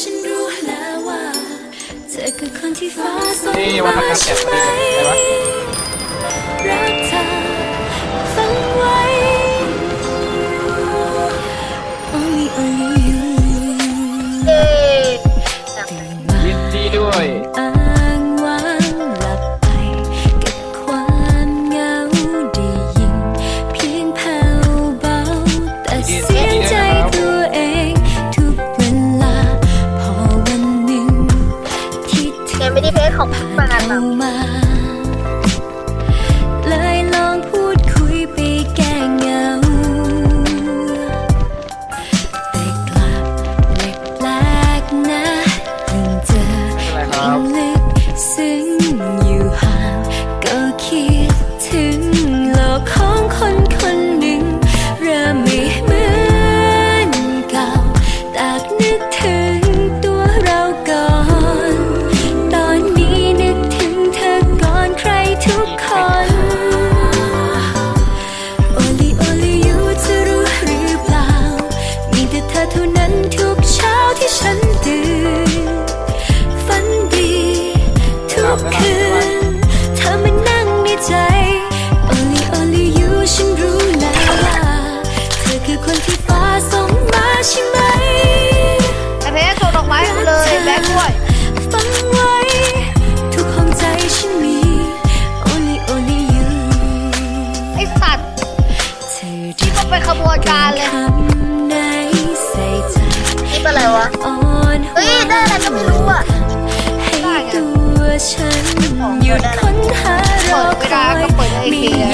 ฉันรู้แวันาเธอคืนที่ฟ้าส่งมาใช่ไ love. เป็นขบวนการเลยนี่เป็นอะไรวะ เฮ้ย ได้อะไรก็ไม่รู้อะได้ตัวฉันหยุดค้นหารอคอยมี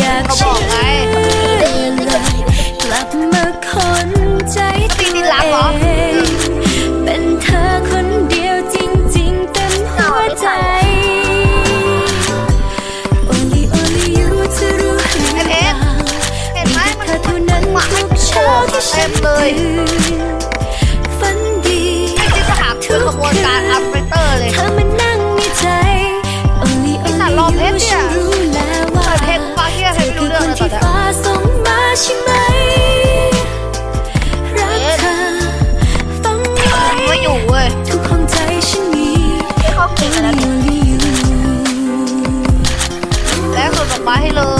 เต็มเลยฝันดีจะหาคือกระบวนการอัพเฟเตอร์เลยที่ตัดรอบเพชรเนี่ยเเพชรฟังเนี่ยเพชรไม่รู้เรื่องเลยตอนนี้ไม่อยู่เว้ยแล้วแล้วสุดอให้เลย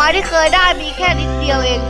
มาที่เคยได้มีแค่นิดเดียวเอง